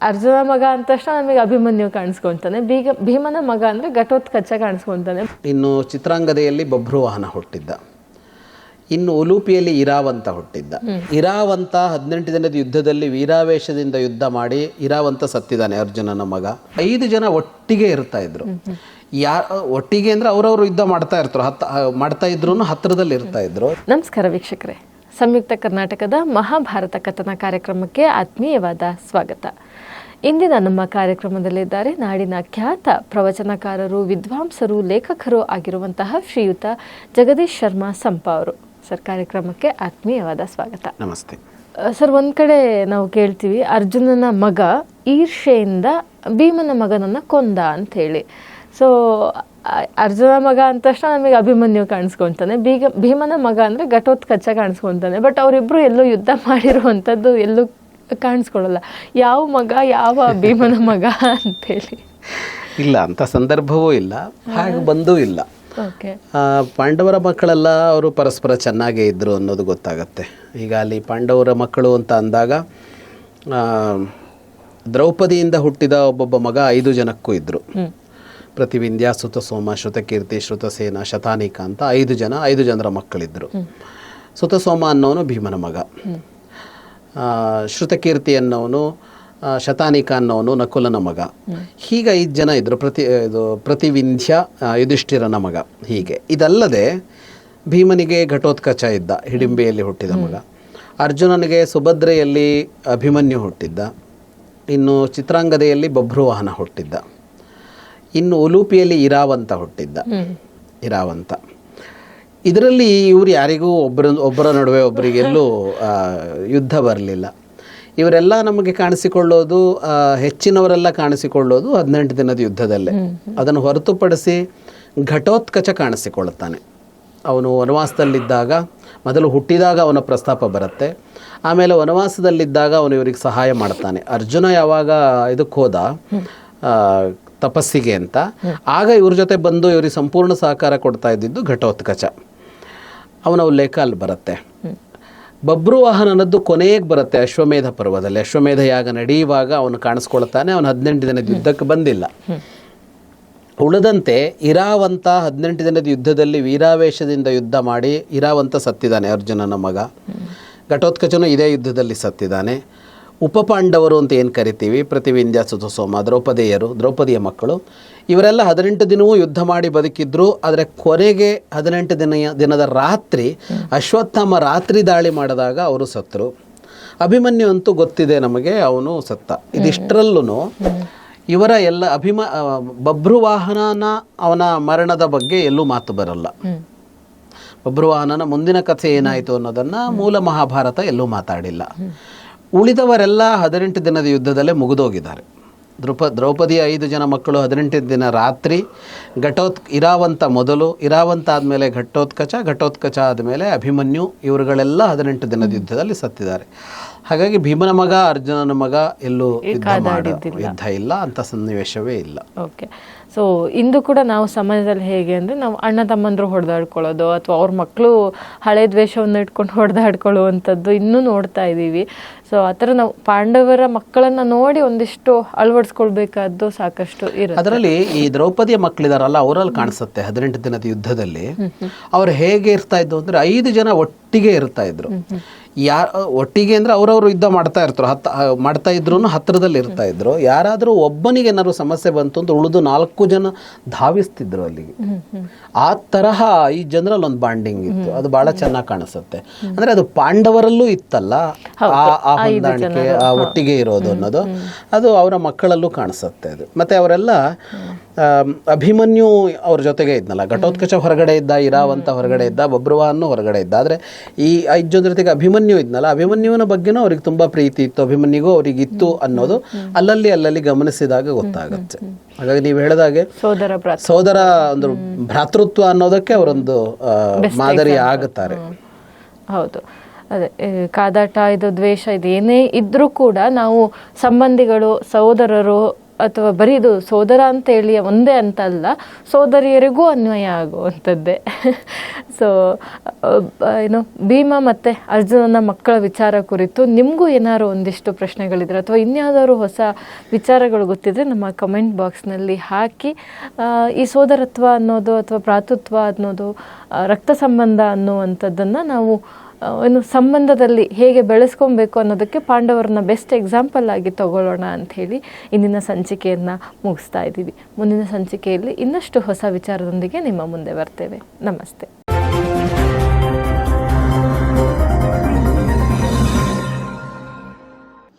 ಅರ್ಜುನ ಮಗ ಅಂದ ತಕ್ಷಣ ನಮಗೆ ಅಭಿಮನ್ಯು ಕಾಣಿಸ್ಕೊಂತಾನೆ. ಬೀಗ ಭೀಮನ ಮಗ ಅಂದ್ರೆ ಘಟೋತ್ಕಚ ಕಾಣಿಸ್ಕೊಂತಾನೆ. ಇನ್ನು ಚಿತ್ರಾಂಗದೆಯಲ್ಲಿ ಬಭ್ರುವಾಹನ ಹುಟ್ಟಿದ್ದ. ಇನ್ನು ಉಲೂಪಿಯಲ್ಲಿ ಇರಾವಂತ ಹುಟ್ಟಿದ್ದ. ಇರಾವಂತ ಹದಿನೆಂಟು ದಿನದ ಯುದ್ಧದಲ್ಲಿ ವೀರಾವೇಶದಿಂದ ಯುದ್ಧ ಮಾಡಿ ಇರಾವಂತ ಸತ್ತಿದ್ದಾನೆ ಅರ್ಜುನನ ಮಗ. ಐದು ಜನ ಒಟ್ಟಿಗೆ ಇರ್ತಾ ಇದ್ರು. ಯಾ ಒಟ್ಟಿಗೆ ಅಂದ್ರೆ ಅವರವರು ಯುದ್ಧ ಮಾಡ್ತಾ ಇರ್ತಾರೆ ಹತ್ತ ಮಾಡ್ತಾ ಇದ್ರು ಹತ್ತಿರದಲ್ಲಿ ಇರ್ತಾ ಇದ್ರು. ನಮಸ್ಕಾರ ವೀಕ್ಷಕರೇ. ಸಂಯುಕ್ತ ಕರ್ನಾಟಕದ ಮಹಾಭಾರತ ಕಥನ ಕಾರ್ಯಕ್ರಮಕ್ಕೆ ಆತ್ಮೀಯವಾದ ಸ್ವಾಗತ. ಇಂದಿನ ನಮ್ಮ ಕಾರ್ಯಕ್ರಮದಲ್ಲಿದ್ದಾರೆ ನಾಡಿನ ಖ್ಯಾತ ಪ್ರವಚನಕಾರರು ವಿದ್ವಾಂಸರು ಲೇಖಕರು ಆಗಿರುವಂತಹ ಶ್ರೀಯುತ ಜಗದೀಶ್ ಶರ್ಮಾ ಸಂಪ ಅವರು. ಸರ್ ಕಾರ್ಯಕ್ರಮಕ್ಕೆ ಆತ್ಮೀಯವಾದ ಸ್ವಾಗತ. ನಮಸ್ತೆ. ಸರ್ ಒಂದ್ ಕಡೆ ನಾವು ಕೇಳ್ತೀವಿ ಅರ್ಜುನನ ಮಗ ಈರ್ಷೆಯಿಂದ ಭೀಮನ ಮಗನನ್ನ ಕೊಂದ ಅಂತ ಹೇಳಿ ಸೊ ಅರ್ಜುನ ಮಗ ಅಂದ ತಕ್ಷಣ ನಮಗೆ ಅಭಿಮನ್ಯು ಕಾಣಿಸ್ಕೊಂತಾನೆ. ಬೀಗ ಭೀಮನ ಮಗ ಅಂದ್ರೆ ಘಟೋತ್ಕಚ ಕಾಣಿಸ್ಕೊಂತಾನೆ. ಬಟ್ ಅವರಿಬ್ರು ಎಲ್ಲೂ ಯುದ್ಧ ಮಾಡಿರುವಂಥದ್ದು ಎಲ್ಲೂ ಕಾಣಿಸ್ಕೊಳ್ಳಲ್ಲ. ಯಾವ ಮಗ ಯಾವ ಭೀಮನ ಮಗ ಅಂತೇಳಿ. ಇಲ್ಲ ಅಂತ ಸಂದರ್ಭವೂ ಇಲ್ಲ ಹಾಗೆ ಬಂದೂ ಇಲ್ಲ. ಪಾಂಡವರ ಮಕ್ಕಳೆಲ್ಲ ಅವರು ಪರಸ್ಪರ ಚೆನ್ನಾಗೇ ಇದ್ದರು ಅನ್ನೋದು ಗೊತ್ತಾಗತ್ತೆ. ಈಗ ಅಲ್ಲಿ ಪಾಂಡವರ ಮಕ್ಕಳು ಅಂತ ಅಂದಾಗ ದ್ರೌಪದಿಯಿಂದ ಹುಟ್ಟಿದ ಒಬ್ಬೊಬ್ಬ ಮಗ ಐದು ಜನಕ್ಕೂ ಇದ್ದರು ಪ್ರತಿವಿಂದ್ಯ ಸುತ ಸೋಮ ಶ್ರುತಕೀರ್ತಿ ಶ್ರುತಸೇನ ಶತಾನಿಕ ಅಂತ ಐದು ಜನ ಐದು ಜನರ ಮಕ್ಕಳಿದ್ದರು ಸುತಸೋಮ ಅನ್ನೋನು ಭೀಮನ ಮಗ. ಶ್ರುತಕೀರ್ತಿ ಅನ್ನೋನು ಶತಾನಿಕ ಅನ್ನೋನು ನಕುಲನ ಮಗ. ಹೀಗೆ ಐದು ಜನ ಇದ್ದರು ಪ್ರತಿ ಇದು ಪ್ರತಿವಿಂಧ್ಯ ಯುಧಿಷ್ಠಿರನ ಮಗ ಹೀಗೆ. ಇದಲ್ಲದೆ ಭೀಮನಿಗೆ ಘಟೋತ್ಕಚ ಇದ್ದ ಹಿಡಿಂಬೆಯಲ್ಲಿ ಹುಟ್ಟಿದ ಮಗ. ಅರ್ಜುನನಿಗೆ ಸುಭದ್ರೆಯಲ್ಲಿ ಅಭಿಮನ್ಯು ಹುಟ್ಟಿದ್ದ. ಇನ್ನು ಚಿತ್ರಾಂಗದೆಯಲ್ಲಿ ಬಭ್ರುವಾಹನ ಹುಟ್ಟಿದ್ದ. ಇನ್ನು ಉಲೂಪಿಯಲ್ಲಿ ಇರಾವಂತ ಹುಟ್ಟಿದ್ದ. ಇರಾವಂತ. ಇದರಲ್ಲಿ ಇವರು ಯಾರಿಗೂ ಒಬ್ಬರ ಒಬ್ಬರ ನಡುವೆ ಒಬ್ಬರಿಗೆಲ್ಲೂ ಯುದ್ಧ ಬರಲಿಲ್ಲ. ಇವರೆಲ್ಲ ನಮಗೆ ಕಾಣಿಸಿಕೊಳ್ಳೋದು ಹೆಚ್ಚಿನವರೆಲ್ಲ ಕಾಣಿಸಿಕೊಳ್ಳೋದು ಹದಿನೆಂಟು ದಿನದ ಯುದ್ಧದಲ್ಲೇ. ಅದನ್ನು ಹೊರತುಪಡಿಸಿ ಘಟೋತ್ಕಚ ಕಾಣಿಸಿಕೊಳ್ಳುತ್ತಾನೆ. ಅವನು ವನವಾಸದಲ್ಲಿದ್ದಾಗ ಮೊದಲು ಹುಟ್ಟಿದಾಗ ಅವನ ಪ್ರಸ್ತಾಪ ಬರುತ್ತೆ. ಆಮೇಲೆ ವನವಾಸದಲ್ಲಿದ್ದಾಗ ಅವನು ಇವರಿಗೆ ಸಹಾಯ ಮಾಡ್ತಾನೆ. ಅರ್ಜುನ ಯಾವಾಗ ಇದಕ್ಕೆ ಹೋದ ತಪಸ್ಸಿಗೆ ಅಂತ ಆಗ ಇವ್ರ ಜೊತೆ ಬಂದು ಇವರಿಗೆ ಸಂಪೂರ್ಣ ಸಹಕಾರ ಕೊಡ್ತಾ ಇದ್ದಿದ್ದು ಘಟೋತ್ಕಚ. ಅವನ ಉಲ್ಲೇಖ ಅಲ್ಲಿ ಬರುತ್ತೆ. ಬಬ್ರುವಾಹನನದ್ದು ಕೊನೆಗೆ ಬರುತ್ತೆ ಅಶ್ವಮೇಧ ಪರ್ವದಲ್ಲಿ. ಅಶ್ವಮೇಧ ಯಾಗ ನಡೆಯುವಾಗ ಅವನು ಕಾಣಿಸ್ಕೊಳ್ತಾನೆ, ಅವನು ಹದಿನೆಂಟು ದಿನದ ಯುದ್ಧಕ್ಕೆ ಬಂದಿಲ್ಲ. ಉಳಿದಂತೆ ಇರಾವಂತ ಹದಿನೆಂಟು ದಿನದ ಯುದ್ಧದಲ್ಲಿ ವೀರಾವೇಶದಿಂದ ಯುದ್ಧ ಮಾಡಿ ಇರಾವಂತ ಸತ್ತಿದ್ದಾನೆ ಅರ್ಜುನನ ಮಗ. ಘಟೋತ್ಕಚನು ಇದೇ ಯುದ್ಧದಲ್ಲಿ ಸತ್ತಿದ್ದಾನೆ. ಉಪಪಾಂಡವರು ಅಂತ ಏನು ಕರಿತೀವಿ? ಪ್ರತಿವಿಂಧ್ಯ ಸುತಸೋಮ ದ್ರೌಪದಿಯರು, ದ್ರೌಪದಿಯ ಮಕ್ಕಳು. ಇವರೆಲ್ಲ ಹದಿನೆಂಟು ದಿನವೂ ಯುದ್ಧ ಮಾಡಿ ಬದುಕಿದ್ರು. ಆದರೆ ಕೊನೆಗೆ ಹದಿನೆಂಟು ದಿನ ದಿನದ ರಾತ್ರಿ, ಅಶ್ವತ್ಥಾಮ ರಾತ್ರಿ ದಾಳಿ ಮಾಡಿದಾಗ ಅವರು ಸತ್ತರು. ಅಭಿಮನ್ಯು ಅಂತೂ ಗೊತ್ತಿದೆ ನಮಗೆ, ಅವನು ಸತ್ತ. ಇದಿಷ್ಟರಲ್ಲೂ ಇವರ ಎಲ್ಲ ಅಭಿಮ ಬಭ್ರುವಾಹನನ ಅವನ ಮರಣದ ಬಗ್ಗೆ ಎಲ್ಲೂ ಮಾತು ಬರಲ್ಲ. ಬಭ್ರುವಾಹನನ ಮುಂದಿನ ಕಥೆ ಏನಾಯಿತು ಅನ್ನೋದನ್ನು ಮೂಲ ಮಹಾಭಾರತ ಎಲ್ಲೂ ಮಾತಾಡಿಲ್ಲ. ಉಳಿದವರೆಲ್ಲ ಹದಿನೆಂಟು ದಿನದ ಯುದ್ಧದಲ್ಲೇ ಮುಗಿದೋಗಿದ್ದಾರೆ. ದ್ರೌಪ ದ್ರೌಪದಿಯ ಐದು ಜನ ಮಕ್ಕಳು ಹದಿನೆಂಟು ದಿನ ರಾತ್ರಿ ಘಟೋತ್ ಇರಾವಂತ ಮೊದಲು ಇರಾವಂತ ಆದಮೇಲೆ ಘಟೋತ್ಕಚ ಘಟೋತ್ಕಚ ಆದಮೇಲೆ ಅಭಿಮನ್ಯು ಇವರುಗಳೆಲ್ಲ ಹದಿನೆಂಟು ದಿನದ ಯುದ್ಧದಲ್ಲಿ ಸತ್ತಿದ್ದಾರೆ. ಹಾಗಾಗಿ ಭೀಮನ ಮಗ ಅರ್ಜುನನ ಮಗ ಎಲ್ಲೂ ಯುದ್ಧ ಇಲ್ಲ ಅಂತ ಸನ್ನಿವೇಶವೇ ಇಲ್ಲ. ಓಕೆ. ಸೊ ಇಂದು ಕೂಡ ನಾವು ಸಮಾಜದಲ್ಲಿ ಹೇಗೆ ಅಂದರೆ ನಾವು ಅಣ್ಣ ತಮ್ಮಂದರು ಹೊಡೆದಾಡ್ಕೊಳ್ಳೋದು ಅಥವಾ ಅವ್ರ ಮಕ್ಕಳು ಹಳೆ ದ್ವೇಷವನ್ನು ಇಟ್ಕೊಂಡು ಹೊಡೆದಾಡ್ಕೊಳ್ಳುವಂಥದ್ದು ಇನ್ನೂ ನೋಡ್ತಾ ಇದ್ದೀವಿ. ಸೊ ಆ ಥರ ನಾವು ಪಾಂಡವರ ಮಕ್ಕಳನ್ನು ನೋಡಿ ಒಂದಿಷ್ಟು ಅಳವಡಿಸ್ಕೊಳ್ಬೇಕಾದ್ದು ಸಾಕಷ್ಟು ಇರುತ್ತೆ. ಅದರಲ್ಲಿ ಈ ದ್ರೌಪದಿಯ ಮಕ್ಕಳಿದಾರಲ್ಲ ಅವರಲ್ಲಿ ಕಾಣಿಸುತ್ತೆ ಹದಿನೆಂಟು ದಿನದ ಯುದ್ಧದಲ್ಲಿ. ಅವ್ರು ಹೇಗೆ ಇರ್ತಾ ಇದ್ದು ಅಂದರೆ ಐದು ಜನ ಒಟ್ಟಿಗೆ ಇರ್ತಾ ಇದ್ರು. ಯಾ ಒಟ್ಟಿಗೆ ಅಂದ್ರೆ ಅವರವರು ಯುದ್ಧ ಮಾಡ್ತಾ ಇರ್ತಾರೆ. ಹತ್ತ ಮಾಡ್ತಾ ಇದ್ರು ಹತ್ತಿರದಲ್ಲಿ ಇರ್ತಾ ಇದ್ರು. ಯಾರಾದರೂ ಒಬ್ಬನಿಗೆ ಏನಾದ್ರು ಸಮಸ್ಯೆ ಬಂತು ಅಂತ ಉಳಿದು ನಾಲ್ಕು ಜನ ಧಾವಿಸ್ತಿದ್ರು ಅಲ್ಲಿಗೆ. ಆ ತರಹ ಈ ಜನರಲ್ಲಿ ಒಂದು ಬಾಂಡಿಂಗ್ ಇತ್ತು. ಅದು ಬಹಳ ಚೆನ್ನಾಗಿ ಕಾಣಿಸುತ್ತೆ. ಅಂದ್ರೆ ಅದು ಪಾಂಡವರಲ್ಲೂ ಇತ್ತಲ್ಲ? ಆ ಆ ಹೊಂದಾಣಿಕೆ ಆ ಒಟ್ಟಿಗೆ ಇರೋದು ಅನ್ನೋದು. ಅದು ಅವರ ಮಕ್ಕಳಲ್ಲೂ ಕಾಣಿಸುತ್ತೆ ಅದು. ಮತ್ತೆ ಅವರೆಲ್ಲ ಅಭಿಮನ್ಯು ಅವ್ರ ಜೊತೆಗೆ ಇದ್ನಲ್ಲ. ಘಟೋತ್ಕಚ ಹೊರಗಡೆ ಇದ್ದ ಇರಾವಂತ ಹೊರಗಡೆ ಇದ್ದ ಬಬ್ರುವಾಹನು ಹೊರಗಡೆ ಇದ್ದ. ಆದರೆ ಈ ಐದು ಜನ ಜೊತೆಗೆ ಅಭಿಮನ್ಯು ಇದ್ನಲ್ಲ. ಅಭಿಮನ್ಯುವಿನ ಬಗ್ಗೆನೂ ಅವ್ರಿಗೆ ತುಂಬ ಪ್ರೀತಿ ಇತ್ತು. ಅಭಿಮನ್ಯುಗೂ ಅವ್ರಿಗೆ ಇತ್ತು ಅನ್ನೋದು ಅಲ್ಲಲ್ಲಿ ಅಲ್ಲಲ್ಲಿ ಗಮನಿಸಿದಾಗ ಗೊತ್ತಾಗುತ್ತೆ. ಹಾಗಾಗಿ ನೀವು ಹೇಳಿದಾಗೆ ಸೋದರ ಸೋದರ ಒಂದು ಭ್ರಾತೃತ್ವ ಅನ್ನೋದಕ್ಕೆ ಅವರೊಂದು ಮಾದರಿ ಆಗುತ್ತಾರೆ. ಹೌದು. ಅದೇ ಕಾದಾಟ ಇದು ದ್ವೇಷ ಇದು ಏನೇ ಇದ್ರೂ ಕೂಡ ನಾವು ಸಂಬಂಧಿಗಳು ಸಹೋದರರು ಅಥವಾ ಬರೀ ಇದು ಸೋದರ ಅಂತ ಹೇಳಿ ಒಂದೇ ಅಂತ ಅಲ್ಲ, ಸೋದರಿಯರಿಗೂ ಅನ್ವಯ ಆಗುವಂಥದ್ದೇ. ಸೊ ಏನು, ಭೀಮ ಮತ್ತು ಅರ್ಜುನನ ಮಕ್ಕಳ ವಿಚಾರ ಕುರಿತು ನಿಮಗೂ ಏನಾದ್ರು ಒಂದಿಷ್ಟು ಪ್ರಶ್ನೆಗಳಿದ್ರೆ ಅಥವಾ ಇನ್ಯಾವುದಾದ್ರು ಹೊಸ ವಿಚಾರಗಳು ಗೊತ್ತಿದ್ರೆ ನಮ್ಮ ಕಮೆಂಟ್ ಬಾಕ್ಸ್ನಲ್ಲಿ ಹಾಕಿ ಈ ಸೋದರತ್ವ ಅನ್ನೋದು ಅಥವಾ ಪ್ರಾತೃತ್ವ ಅನ್ನೋದು ರಕ್ತ ಸಂಬಂಧ ಅನ್ನುವಂಥದ್ದನ್ನು ನಾವು ಏನು ಸಂಬಂಧದಲ್ಲಿ ಹೇಗೆ ಬೆಳೆಸ್ಕೊಬೇಕು ಅನ್ನೋದಕ್ಕೆ ಪಾಂಡವರನ್ನ ಬೆಸ್ಟ್ ಎಕ್ಸಾಂಪಲ್ ಆಗಿ ತಗೊಳ್ಳೋಣ ಅಂತ ಹೇಳಿ ಇಂದಿನ ಸಂಚಿಕೆಯನ್ನು ಮುಗಿಸ್ತಾ ಇದ್ದೀವಿ. ಮುಂದಿನ ಸಂಚಿಕೆಯಲ್ಲಿ ಇನ್ನಷ್ಟು ಹೊಸ ವಿಚಾರದೊಂದಿಗೆ ನಿಮ್ಮ ಮುಂದೆ ಬರ್ತೇವೆ. ನಮಸ್ತೆ.